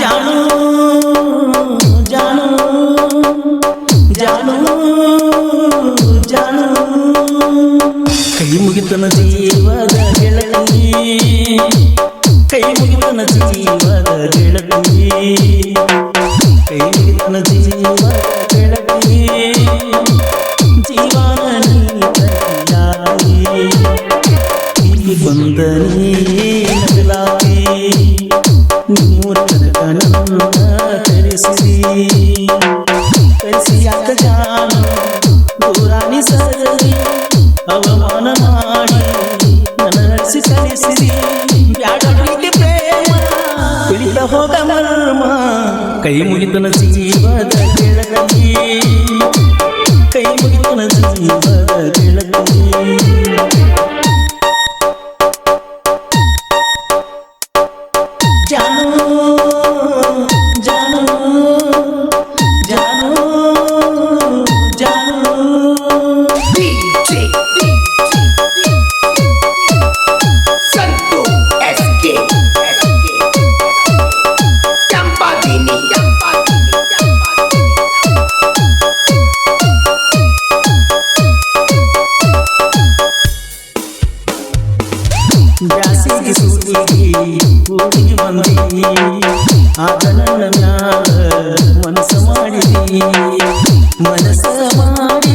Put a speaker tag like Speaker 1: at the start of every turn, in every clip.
Speaker 1: ಜಾನು ಜಾನು ಜಾನು ಜಾನು ಕೈ ಮುಗಿತನ ಜೀವದ ಗೆಳತಿ ಕೈ ಮುಗಿತನ ಜೀವದ ಗೆಳತಿ ಕೈ ಮುಗಿತನ ಜೀವದ ಗೆಳತಿ ಜೀವನ ನೀ ನೂರ ನೀನಗಲಾತಿ ಮೂರ ತನಕ ನನ್ನ ಕರೆಸಿದಿ ಕರೆಸಿ ಯಾಕ ಜಾನ ದೂರಾಣಿ ಸರಿ ಅವಮಾನ ಮಾಡಿ ನನ್ನ ನಡೆಸಿ ಬ್ಯಾಡ ಪ್ರೀತಿ ಪ್ರೇಮ ಹೋಗ ಮರ್ಮ, ಕೈ ಮುಗಿತನ ಜೀವದ ಗೆಳತಿ ಕೈ ಮುಗಿತನ ಜೀವದ ಗೆಳತಿ ಬ್ಯಾಸಿಗೆ ಸೂಟಿಗೆ ಊರಿಗೆ ಬಂದಿ ಆಗ ನನ್ನ ಮ್ಯಾಲ ಮನಸ್ಸ ಮಾಡಿದಿ ಮನಸ್ಸ ಮಾಡಿ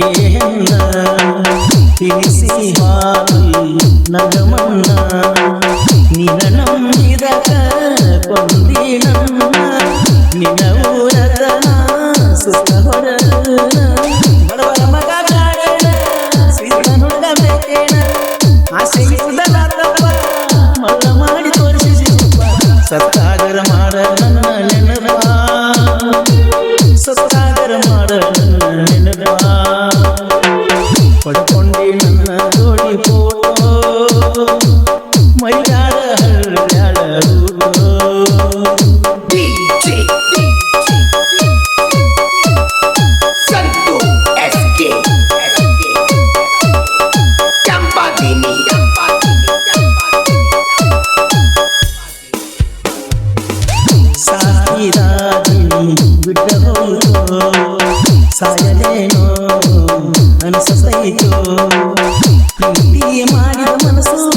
Speaker 1: ಏನ ತಿಳಿಸಿ ನಗಮನ್ನ ನಿನ ನಂಬಿದಕ ಕೊಂದಿ ನನ್ನ. ನಿನ ಊರತನ ಸುತ್ತ ಹೊರನ ಮಾಡಿದ ಮನಸ್ಸು